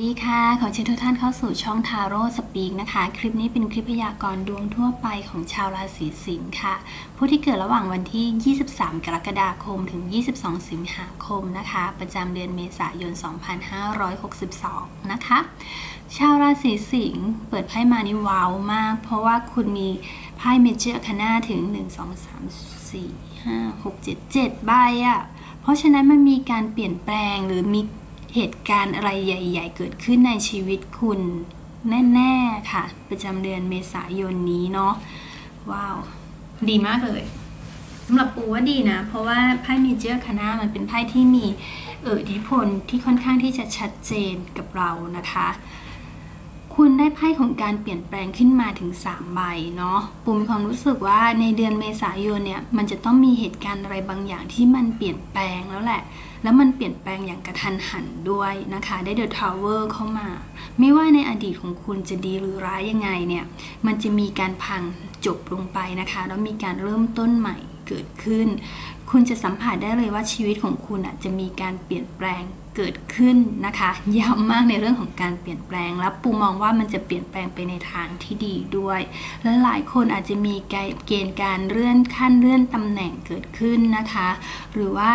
สวัสดีค่ะ ขอเชิญทุกท่านเข้าสู่ช่องทาโร่สปีกนะคะ คลิปนี้เป็นคลิปพยากรณ์ดวงทั่วไปของชาวราศีสิงค์ค่ะ ผู้ที่เกิดระหว่างวันที่ 23 กรกฎาคมถึง 22 สิงหาคมนะคะ ประจำเดือนเมษายน 2562 นะคะ ชาวราศีสิงห์เปิดไพ่มานี่ว้าวมาก เพราะว่าคุณมีไพ่เมเจอร์คานาถึง 1 2 3 4 5 6 7 7 ใบอะ่ะเพราะฉะนั้นมันมีการเปลี่ยนแปลงหรือมี เหตุการณ์อะไรใหญ่ ๆ เกิดขึ้นในชีวิตคุณแน่ ๆ ค่ะ ประจำเดือนเมษายนนี้เนาะว้าว ดีมากเลยสำหรับปูว่าดีนะ เพราะว่าไพ่เมเจอร์คานามันเป็นไพ่ที่มีเอออิทธิพลที่ค่อนข้างที่จะชัดเจนกับเรานะคะ คุณได้ไพ่ของการเปลี่ยนแปลงขึ้นมาถึง 3 ใบเนาะปูมีความรู้สึกว่าในเดือนเมษายนเนี่ย มันจะต้องมีเหตุการณ์อะไรบางอย่างที่มันเปลี่ยนแปลงแล้วแหละ แล้วมันเปลี่ยนแปลงอย่างกระทันหันด้วยนะคะ ได้เดอะทาวเวอร์เข้ามา ไม่ว่าในอดีตของคุณจะดีหรือร้ายยังไงเนี่ย มันจะมีการพังจบลงไปนะคะ แล้วมีการเริ่มต้นใหม่เกิดขึ้น คุณจะสัมผัสได้เลยว่าชีวิตของคุณอะจะมีการเปลี่ยนแปลง เกิดขึ้นนะคะย้ำมากในเรื่องของการเปลี่ยนแปลงและปูมองว่ามันจะเปลี่ยนแปลงไปในทางที่ดีด้วย และหลายคนอาจจะมีเกณฑ์การเลื่อนขั้นเลื่อนตำแหน่งเกิดขึ้นนะคะ หรือว่า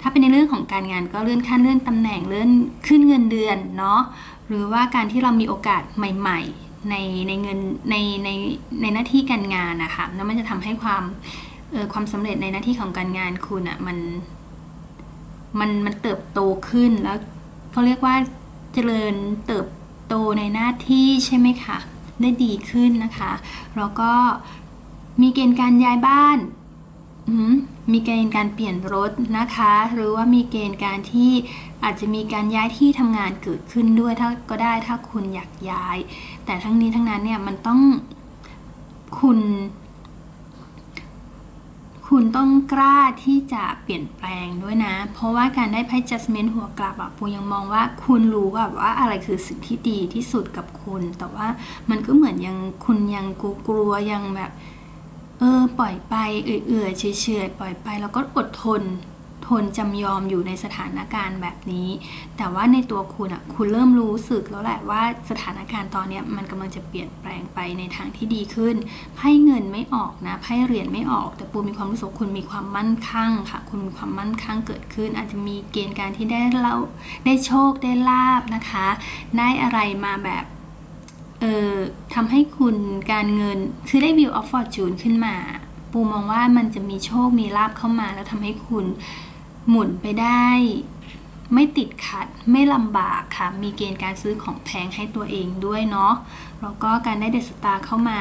ถ้าเป็นในเรื่องของการงานก็เลื่อนขั้นเลื่อนตำแหน่งเลื่อนขึ้นเงินเดือนเนาะหรือว่าการที่เรามีโอกาสใหม่ ๆ ในในเงินในในในหน้าที่การงานนะคะแล้วมันจะทำให้ความความสำเร็จในหน้าที่ของการงานคุณอะ่ะมัน มันมันเติบโตขึ้นแล้วเขาเรียกว่าเจริญเติบโตในหน้าที่ใช่ไหมคะได้ดีขึ้นนะคะแล้วก็มีเกณฑ์การย้ายบ้านมีเกณฑ์การเปลี่ยนรถนะคะ หรือว่ามีเกณฑ์การที่อาจจะมีการย้ายที่ทำงานเกิดขึ้นด้วยถ้าก็ได้ถ้าคุณอยากย้าย แต่ทั้งนี้ทั้งนั้นเนี่ยมันต้องคุณ คุณต้องกล้าที่จะเปลี่ยนแปลงด้วยนะ เพราะว่าการได้ไพ่จัสเมนหัวกลับอะปูยังมองว่าคุณรู้แบบว่าอะไรคือสิ่งที่ดีที่สุดกับคุณ แต่ว่ามันก็เหมือนยังคุณยังกลัวยังแบบ เออ ปล่อยไปเอื่อยๆเฉยๆปล่อยไป แล้วก็อดทน ทนจำยอมอยู่ในสถานการณ์แบบนี้ แต่ว่าในตัวคุณอะคุณเริ่มรู้สึกแล้วแหละว่าสถานการณ์ตอนนี้มันกำลังจะเปลี่ยนแปลงไปในทางที่ดีขึ้นไพ่เงินไม่ออกนะไพ่เหรียญไม่ออก แต่ปูมีความรู้สึกคุณมีความมั่นคั่งค่ะ คุณมีความมั่นคั่งเกิดขึ้น อาจจะมีเกณฑ์การที่ได้เล่าได้โชคได้ลาบนะคะ ได้อะไรมาแบบเอ่อทำให้คุณการเงินคือได้วิวออฟฟอร์จูนขึ้นมา ปูมองว่ามันจะมีโชคมีลาบเข้ามาแล้วทำให้คุณ หมุนไปได้ ไม่ติดขัดไม่ลำบากค่ะ มีเกณฑ์การซื้อของแพงให้ตัวเองด้วยเนาะแล้วก็การได้เดสตาร์เข้ามา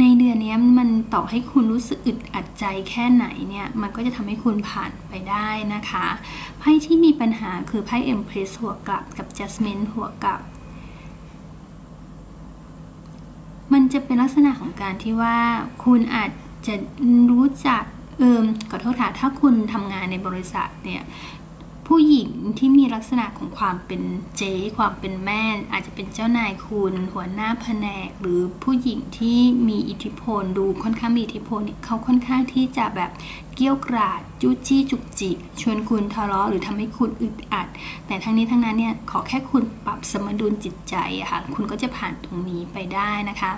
ในเดือนนี้มันต่อให้คุณรู้สึกอึดอัดใจแค่ไหนเนี่ย มันก็จะทำให้คุณผ่านไปได้นะคะไพ่ที่มีปัญหาคือไพ่เอ็มเพรสหัวกลับกับจัสมินหัวกลับมันจะเป็นลักษณะของการที่ว่าคุณอาจจะรู้จัก เอิมขอโทษค่ะถ้าคุณทำงานในบริษัทเนี่ยผู้หญิงที่มีลักษณะของความเป็นเจ๊ความเป็นแม่ อาจจะเป็นเจ้านายคุณ หัวหน้าแผนก หรือผู้หญิงที่มีอิทธิพลดูค่อนข้างมีอิทธิพลเขาค่อนข้างที่จะแบบเกี้ยวกราดจู้จี้จุกจิกชวนคุณทะเลาะหรือทำให้คุณอึดอัด แต่ทั้งนี้ทั้งนั้นเนี่ยขอแค่คุณปรับสมดุลจิตใจอะค่ะคุณก็จะผ่านตรงนี้ไปได้นะคะ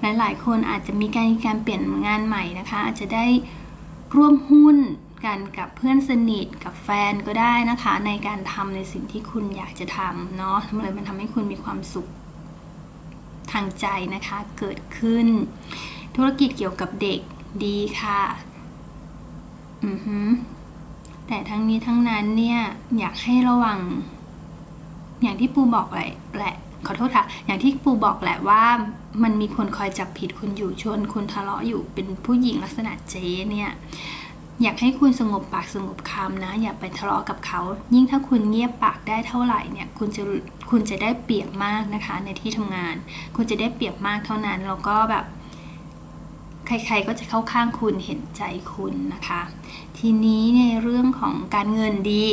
หลายๆ คนอาจจะมีการการเปลี่ยนงานใหม่นะคะ อาจจะได้ ร่วมหุ้นกันกับเพื่อนสนิทกับแฟนก็ได้นะคะ ในการทำในสิ่งที่คุณอยากจะทำเนาะทำเลยมันทำให้คุณมีความสุขทางใจนะคะเกิดขึ้น ธุรกิจเกี่ยวกับเด็กดีค่ะอือฮึแต่ทั้งนี้ทั้งนั้นเนี่ยอยากให้ระวัง อย่างที่ปูบอกแหละแหละ ขอโทษค่ะ อย่างที่ปูบอกแหละว่ามันมีคนคอยจับผิดคุณอยู่ชวนคุณทะเลาะอยู่เป็นผู้หญิงลักษณะเจ๊เนี่ยอยากให้คุณสงบปากสงบคำนะ อย่าไปทะเลาะกับเขา ยิ่งถ้าคุณเงียบปากได้เท่าไหร่เนี่ยคุณจะคุณจะได้เปรียบมากนะคะ ในที่ทำงาน คุณจะได้เปรียบมากเท่านั้นแล้วก็แบบ ใครๆก็จะเข้าข้างคุณเห็นใจคุณนะคะ ทีนี้ในเรื่องของการเงินดี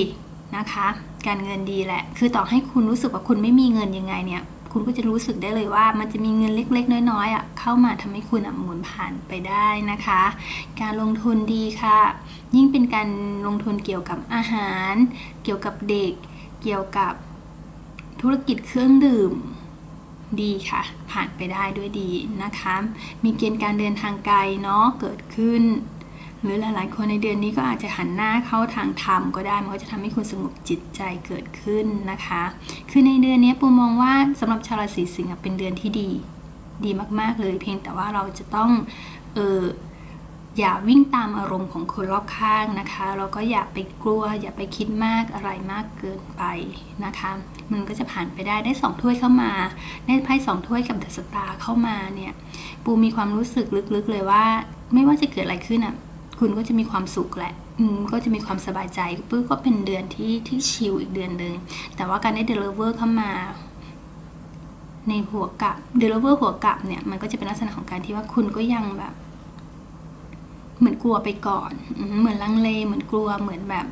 นะคะ การเงินดีแหละ คือต่อให้คุณรู้สึกว่าคุณไม่มีเงินยังไงเนี่ย คุณก็จะรู้สึกได้เลยว่า มันจะมีเงินเล็ก ๆ น้อยๆอะเข้ามาทำให้คุณอะหมุนผ่านไปได้นะคะ การลงทุนดีค่ะ ยิ่งเป็นการลงทุนเกี่ยวกับอาหาร เกี่ยวกับเด็ก เกี่ยวกับธุรกิจเครื่องดื่มดีค่ะ ผ่านไปได้ด้วยดีนะคะ มีเกณฑ์การเดินทางไกลเนาะเกิดขึ้น หรือหลายๆคนในเดือนนี้ก็อาจจะหันหน้าเข้าทางธรรมก็ได้ มันก็จะทำให้คุณสงบจิตใจเกิดขึ้นนะคะ คือในเดือนนี้ปูมองว่าสำหรับชาวราศีสิงห์เป็นเดือนที่ดี ดีมากๆเลย เพียงแต่ว่าเราจะต้องเอออย่าวิ่งตามอารมณ์ของคนรอบข้างนะคะแล้วก็อย่าไปกลัว อย่าไปคิดมากอะไรมากเกินไปนะคะ มันก็จะผ่านไปได้ได้สองถ้วยเข้ามาได้ไพ่สองถ้วยกับเดอะสตาร์เข้ามาเนี่ย ปูมีความรู้สึกลึกๆเลยว่า ไม่ว่าจะเกิดอะไรขึ้นอะ คุณก็จะมีความสุขแหละอืมก็จะมีความสบายใจปื้ก็เป็นเดือนที่ที่ชิลอีกเดือนหนึ่งแต่ว่าการได้เดลิเวอร์เข้ามาในหัวกับเดลิเวอร์หัวกับเนี่ยมันก็จะเป็นลักษณะของการที่ว่าคุณก็ยังแบบ เหมือนกลัวไปก่อน เหมือนลังเลเหมือนกลัวเหมือนแบบ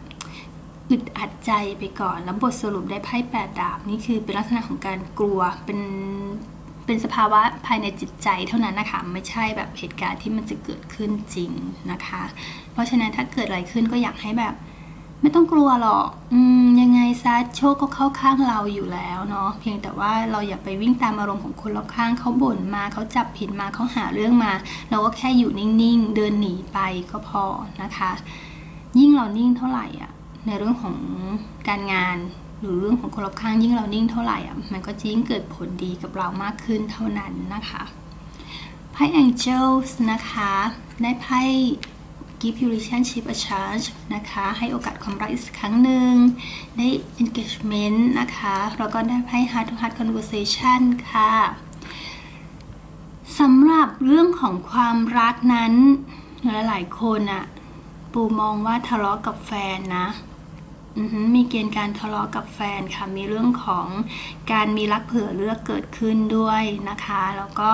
อึดอัดใจไปก่อน แล้วบทสรุปได้ไพ่แปดดาบนี่คือเป็นลักษณะของการกลัวเป็น เป็นสภาวะภายในจิตใจเท่านั้นนะคะไม่ใช่แบบเหตุการณ์ที่มันจะเกิดขึ้นจริงนะคะ เพราะฉะนั้นถ้าเกิดอะไรขึ้นก็อยากให้แบบ ไม่ต้องกลัวหรอกอืมยังไงซะโชคก็เข้าข้างเราอยู่แล้วเนาะเพียงแต่ว่าเราอย่าไปวิ่งตามอารมณ์ของคนรอบข้างเขาบ่นมาเขาจับผิดมาเขาหาเรื่องมา เราก็แค่อยู่นิ่งๆ เดินหนีไปก็พอนะคะ ยิ่งเรานิ่งเท่าไหร่อะในเรื่องของการงาน หรือเรื่องของคนรอบข้างยิ่งเรานิ่งเท่าไหร่อะมันก็ยิ่งเกิดผลดีกับเรามากขึ้นเท่านั้นนะคะไพ่ Angels นะคะได้ไพ่ give your relationship a chance นะคะ ให้โอกาสความรักอีกครั้งหนึ่ง ได้ engagement นะคะ แล้วก็ได้ไพ่ heart to heart conversation ค่ะสำหรับเรื่องของความรักนั้นหลายๆคนอะปูมองว่าทะเลาะกับแฟนนะ มีเกณฑ์การทะเลาะกับแฟนค่ะ มีเรื่องของการมีรักเผื่อเลือกเกิดขึ้นด้วยนะคะ แล้วก็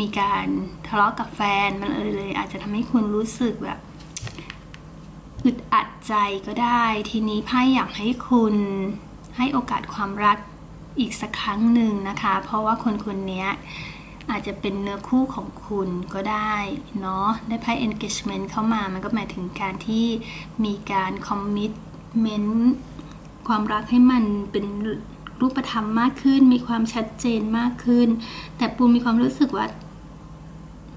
มีการทะเลาะกับแฟนมันเลยเลยอาจจะทำให้คุณรู้สึกแบบอึดอัดใจก็ได้ ทีนี้ไพ่อยากให้คุณให้โอกาสความรักอีกสักครั้งหนึ่งนะคะ เพราะว่าคนคนนี้อาจจะเป็นเนื้อคู่ของคุณก็ได้เนาะได้ไพ่ engagement เข้ามามันก็หมายถึงการที่มีการ เม้นความรักให้มันเป็นรูปธรรมมากขึ้น มีความชัดเจนมากขึ้น แต่ปูมีความรู้สึกว่า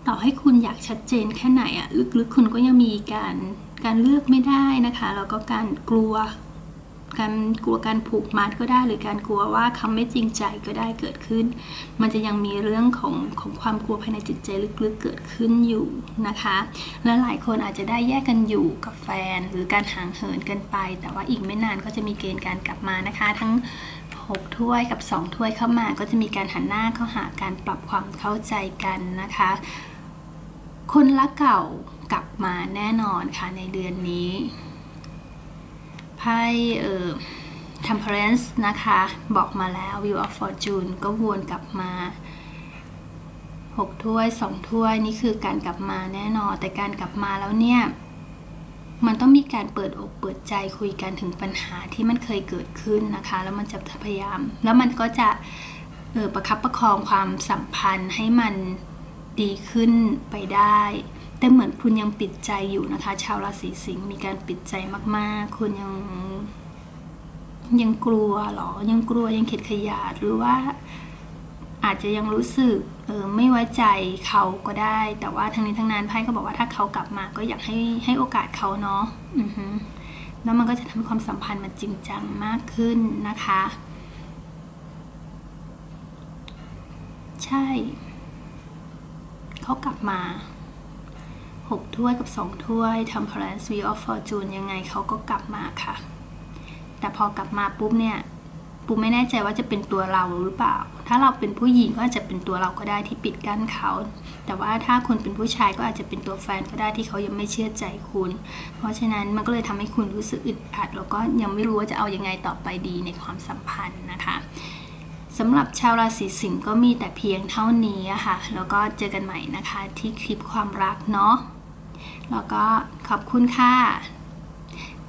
ต่อให้คุณอยากชัดเจนแค่ไหนอะลึกๆ คุณก็ยังมีการการเลือกไม่ได้นะคะ แล้วก็การกลัว การกลัวการผูกมัดก็ได้ หรือการกลัวว่าคำไม่จริงใจก็ได้เกิดขึ้น มันจะยังมีเรื่องของของความกลัวภายในจิตใจลึกๆเกิดขึ้นอยู่นะคะ และหลายคนอาจจะได้แยกกันอยู่กับแฟน หรือการห่างเหินกันไป แต่ว่าอีกไม่นานก็จะมีเกณฑ์การกลับมานะคะ ทั้ง6ถ้วยกับ 2 ถ้วยเข้ามาก็จะมีการหันหน้าเข้าหาการปรับความเข้าใจกันนะคะ คนรักเก่ากลับมาแน่นอนค่ะในเดือนนี้ ไพ่เอ่อ temperance นะคะ บอกมาแล้ว view of fortune ก็วนกลับมา 6 ถ้วย 2 ถ้วย นี่คือการกลับมาแน่นอน แต่การกลับมาแล้วเนี่ย มันต้องมีการเปิดอกเปิดใจคุยกันถึงปัญหาที่มันเคยเกิดขึ้นนะคะ แล้วมันจะพยายาม แล้วมันก็จะเออประคับประคองความสัมพันธ์ให้มันดีขึ้นไปได้ แต่เหมือนคุณยังปิดใจอยู่นะคะ ชาวราศีสิงห์มีการปิดใจมาก ๆ คุณยังยังกลัวหรอ ยังกลัวยังเข็ดขยาดหรือว่าอาจจะยังรู้สึกเออไม่ไว้ใจเขาก็ได้ แต่ว่าทั้งนี้ทั้งนั้นไพ่ก็บอกว่าถ้าเขากลับมาก็อยากให้ให้โอกาสเขาเนาะอือฮึแล้วมันก็จะทำให้ความสัมพันธ์มันจริงจังมากขึ้นนะคะ ใช่ เขากลับมา หกถ้วยกับสองถ้วยทำ Balance Wheel of Fortune ยังไงเขาก็กลับมาค่ะ แต่พอกลับมาปุ๊บเนี่ยปูไม่แน่ใจว่าจะเป็นตัวเราหรือเปล่า ถ้าเราเป็นผู้หญิงก็อาจจะเป็นตัวเราก็ได้ที่ปิดกั้นเขา แต่ว่าถ้าคุณเป็นผู้ชายก็อาจจะเป็นตัวแฟนก็ได้ที่เขายังไม่เชื่อใจคุณ เพราะฉะนั้นมันก็เลยทำให้คุณรู้สึกอึดอัด แล้วก็ยังไม่รู้ว่าจะเอายังไงต่อไปดีในความสัมพันธ์นะคะสำหรับชาวราศีสิงห์ก็มีแต่เพียงเท่านี้ค่ะ แล้วก็เจอกันใหม่นะคะที่คลิปความรักเนาะ แล้วก็ขอบคุณค่ะ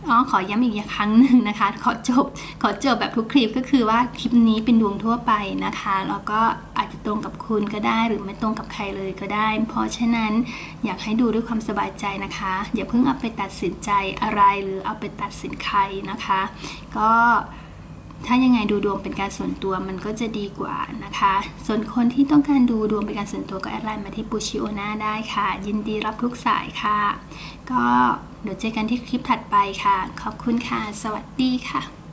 อ๋อขอย้ำอีกครั้งหนึ่งนะคะ ขอจบ ขอจบแบบทุกคลิปก็คือว่าคลิปนี้เป็นดวงทั่วไปนะคะ แล้วก็อาจจะตรงกับคุณก็ได้ หรือไม่ตรงกับใครเลยก็ได้ เพราะฉะนั้นอยากให้ดูด้วยความสบายใจนะคะ อย่าเพิ่งเอาไปตัดสินใจอะไรหรือเอาไปตัดสินใครนะคะ ก็ ถ้ายังไงดูดวงเป็นการส่วนตัวมันก็จะดีกว่านะคะ ส่วนคนที่ต้องการดูดวงเป็นการส่วนตัวก็แอดไลน์มาที่ปูชิโอนาได้ค่ะ ยินดีรับทุกสายค่ะ ก็เดี๋ยวเจอกันที่คลิปถัดไปค่ะ ขอบคุณค่ะ สวัสดีค่ะ